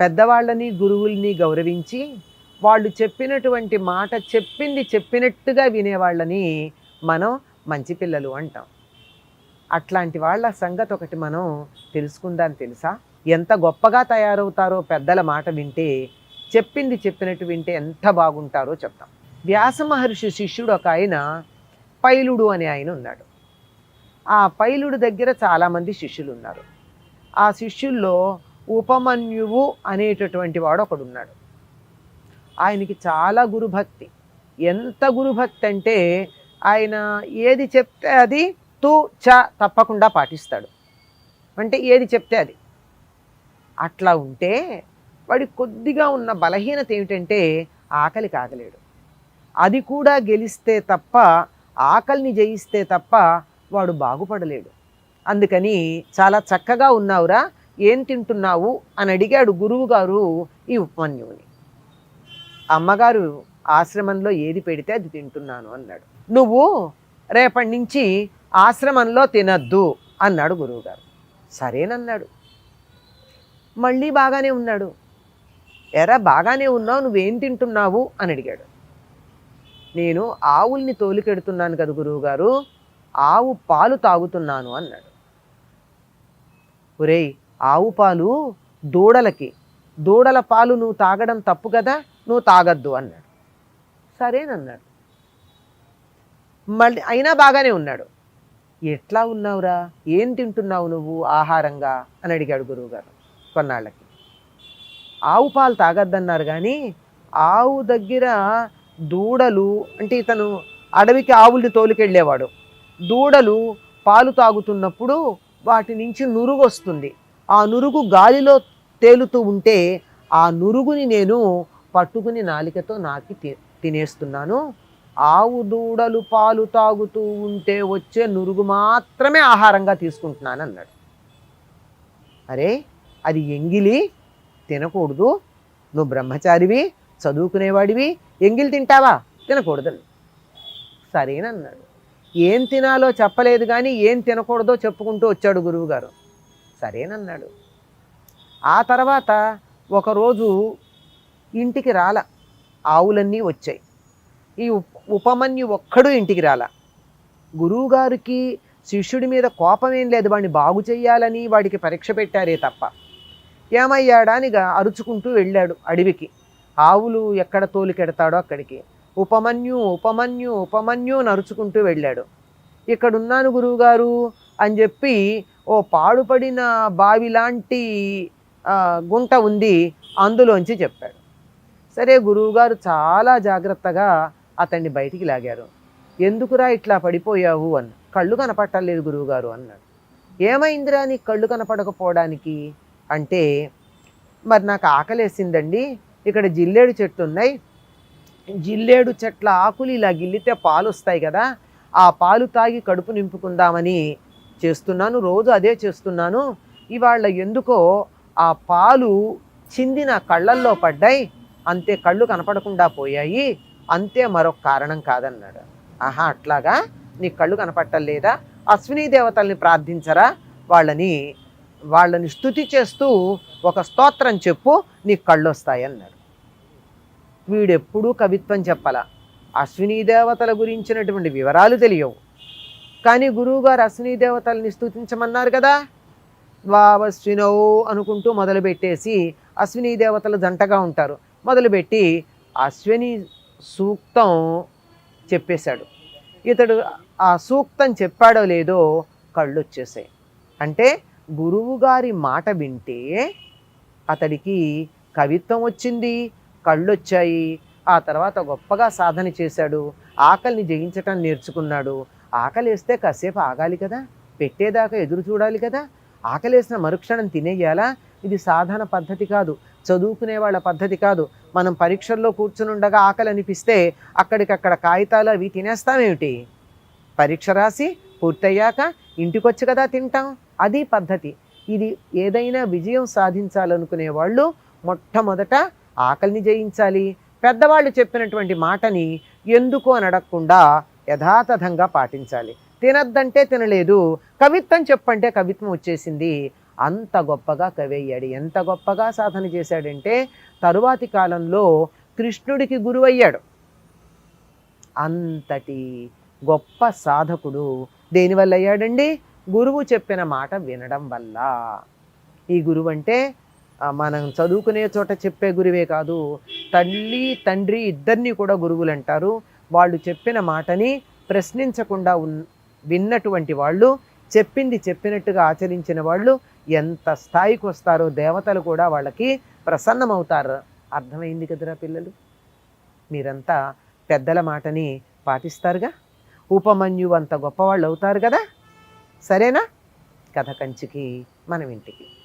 పెద్దవాళ్ళని గురువుల్ని గౌరవించి వాళ్ళు చెప్పినటువంటి మాట చెప్పింది చెప్పినట్టుగా వినేవాళ్ళని మనం మంచి పిల్లలు అంటాం. అట్లాంటి వాళ్ళ సంగతి ఒకటి మనం తెలుసుకుందాం తెలుసా? ఎంత గొప్పగా తయారవుతారో పెద్దల మాట వింటే చెప్పింది చెప్పినట్టు వింటే ఎంత బాగుంటారో చెప్తాం. వ్యాస మహర్షి శిష్యుడు ఒక ఆయన పైలుడు అనే ఆయన ఉన్నాడు. ఆ పైలుడు దగ్గర చాలామంది శిష్యులు ఉన్నారు. ఆ శిష్యుల్లో ఉపమన్యువు అనేటటువంటి వాడు ఒకడున్నాడు. ఆయనకి చాలా గురుభక్తి. ఎంత గురుభక్తి అంటే ఆయన ఏది చెప్తే అది తూ చ తప్పకుండా పాటిస్తాడు. అంటే ఏది చెప్తే అది. అట్లా ఉంటే వాడి కొద్దిగా ఉన్న బలహీనత ఏమిటంటే ఆకలి కాగలేడు అది కూడా గెలిస్తే తప్ప ఆకలిని జయిస్తే తప్ప వాడు బాగుపడలేడు. అందుకని చాలా చక్కగా ఉన్నావురా ఏం తింటున్నావు అని అడిగాడు గురువుగారు ఈ ఉపమన్యువుని అమ్మగారు ఆశ్రమంలో ఏది పెడితే అది తింటున్నాను అన్నాడు. నువ్వు రేపటి నుంచి ఆశ్రమంలో తినద్దు అన్నాడు గురువుగారు. సరేనన్నాడు. మళ్ళీ బాగానే ఉన్నాడు. ఎరా బాగానే ఉన్నావు నువ్వేం తింటున్నావు అని అడిగాడు. నేను ఆవుల్ని తోలికెడుతున్నాను కదా గురువుగారు ఆవు పాలు తాగుతున్నాను అన్నాడు. ఒరేయ్ ఆవు పాలు దూడలకి. దూడల పాలు నువ్వు తాగడం తప్పు కదా నువ్వు తాగద్దు అన్నాడు. సరేనన్నాడు. మళ్ళీ అయినా బాగానే ఉన్నాడు. ఎట్లా ఉన్నావురా? ఏం తింటున్నావు నువ్వు ఆహారంగా? అని అడిగాడు గురువుగారు కొన్నాళ్ళకి. ఆవు పాలు తాగద్దన్నారు కానీ ఆవు దగ్గర దూడలు అంటే ఇతను అడవికి ఆవుల్ని తోలుకెళ్ళేవాడు. దూడలు పాలు తాగుతున్నప్పుడు వాటి నుంచి నురుగు వస్తుంది ఆ నురుగు గాలిలో తేలుతూ ఉంటే ఆ నురుగుని నేను పట్టుకుని నాలికతో నాకి తి- తినేస్తున్నాను. ఆవు దూడలు పాలు తాగుతూ ఉంటే వచ్చే నురుగు మాత్రమే ఆహారంగా తీసుకుంటున్నాను అన్నాడు. అరే అది ఎంగిలి తినకూడదు. నువ్వు బ్రహ్మచారివి చదువుకునేవాడివి ఎంగిలి తింటావా? తినకూడదు సరేనన్నాడు. ఏం తినాలో చెప్పలేదు కానీ ఏం తినకూడదో చెప్పుకుంటూ వచ్చాడు గురువుగారు. సరేనన్నాడు. ఆ తర్వాత ఒకరోజు ఇంటికి రాల. ఆవులన్నీ వచ్చాయి. ఈ ఉపమన్యు ఒక్కడూ ఇంటికి రాల. గురువుగారికి శిష్యుడి మీద కోపం ఏం లేదు. వాడిని బాగు చేయాలని వాడికి పరీక్ష పెట్టారే తప్ప. ఏమయ్యాడా అరుచుకుంటూ వెళ్ళాడు అడవికి. ఆవులు ఎక్కడ తోలికెడతాడో అక్కడికి. ఉపమన్యు ఉపమన్యు ఉపమన్యు నరుచుకుంటూ అరుచుకుంటూ వెళ్ళాడు. ఇక్కడున్నాను గురువుగారు అని చెప్పి ఓ పాడుపడిన బావి లాంటి గుంట ఉంది అందులోంచి చెప్పాడు. సరే గురువుగారు చాలా జాగ్రత్తగా అతన్ని బయటికి లాగారు. ఎందుకురా ఇట్లా పడిపోయావు అని కళ్ళు కనపట్టలేదు గురువుగారు అన్నాడు. ఏమైందిరా నీ కళ్ళు కనపడకపోవడానికి? అంటే మరి నాకు ఆకలేసిందండి ఇక్కడ జిల్లేడు చెట్టు ఉన్నాయి జిల్లేడు చెట్ల ఆకులు ఇలా గిల్లితే పాలు వస్తాయి కదా ఆ పాలు తాగి కడుపు నింపుకుందామని చేస్తున్నాను రోజు అదే చేస్తున్నాను. ఇవాళ ఎందుకో ఆ పాలు చింది నా కళ్ళల్లో పడ్డాయి అంతే కళ్ళు కనపడకుండా పోయాయి అంతే మరొక కారణం కాదన్నాడు. ఆహా అట్లాగా? నీ కళ్ళు కనపట్టలేదా అశ్విని దేవతల్ని ప్రార్థించరా? వాళ్ళని వాళ్ళని స్తుతి చేస్తూ ఒక స్తోత్రం చెప్పు నీ కళ్ళు వస్తాయన్నాడు వీడెప్పుడూ కవిత్వం చెప్పాల. అశ్విని దేవతల గురించినటువంటి వివరాలు తెలియవు. కానీ గురువుగారు అశ్విని దేవతల్ని స్థుతించమన్నారు కదా? వావశ్వినో అనుకుంటూ మొదలుపెట్టేసి అశ్విని దేవతలు జంటగా ఉంటారు. మొదలుపెట్టి అశ్విని సూక్తం చెప్పేశాడు. ఇతడు ఆ సూక్తం చెప్పాడో లేదో కళ్ళు వచ్చేసాయి అంటే గురువు గారి మాట వింటే అతడికి కవిత్వం వచ్చింది కళ్ళు వచ్చాయి ఆ తర్వాత గొప్పగా సాధన చేశాడు. ఆకలిని జయించటం నేర్చుకున్నాడు. ఆకలేస్తే కాసేపు ఆగాలి కదా పెట్టేదాకా ఎదురు చూడాలి కదా ఆకలేసిన మరుక్షణం తినేయాలా? ఇది సాధారణ పద్ధతి కాదు. చదువుకునే వాళ్ళ పద్ధతి కాదు. మనం పరీక్షల్లో కూర్చుని ఉండగా ఆకలి అనిపిస్తే అక్కడికక్కడ కాగితాలు అవి తినేస్తామేమిటి? పరీక్ష రాసి పూర్తయ్యాక ఇంటికొచ్చి కదా తింటాం. అది పద్ధతి. ఇది ఏదైనా విజయం సాధించాలనుకునే వాళ్ళు మొట్టమొదట ఆకలిని జయించాలి. పెద్దవాళ్ళు చెప్పినటువంటి మాటని ఎందుకు అని అడగకుండా యథాతథంగా పాటించాలి. తినద్దంటే తినలేదు కవిత్వం చెప్పంటే కవిత్వం వచ్చేసింది అంత గొప్పగా కవి అయ్యాడు. ఎంత గొప్పగా సాధన చేశాడంటే తరువాతి కాలంలో కృష్ణుడికి గురువయ్యాడు అంతటి గొప్ప సాధకుడు దేనివల్ల అయ్యాడండి? గురువు చెప్పిన మాట వినడం వల్ల. ఈ గురువు అంటే మనం చదువుకునే చోట చెప్పే గురువే కాదు తల్లి తండ్రి ఇద్దరిని కూడా గురువులు అంటారు వాళ్ళు చెప్పిన మాటని ప్రశ్నించకుండా ఉన్ విన్నటువంటి వాళ్ళు చెప్పింది చెప్పినట్టుగా ఆచరించిన వాళ్ళు ఎంత స్థాయికి వస్తారో దేవతలు కూడా వాళ్ళకి ప్రసన్నమవుతారు. అర్థమైంది కదరా పిల్లలు? మీరంతా పెద్దల మాటని పాటిస్తారుగా? ఉపమన్యు అంత గొప్పవాళ్ళు అవుతారు కదా? సరేనా? కథ కంచికి మనం ఇంటికి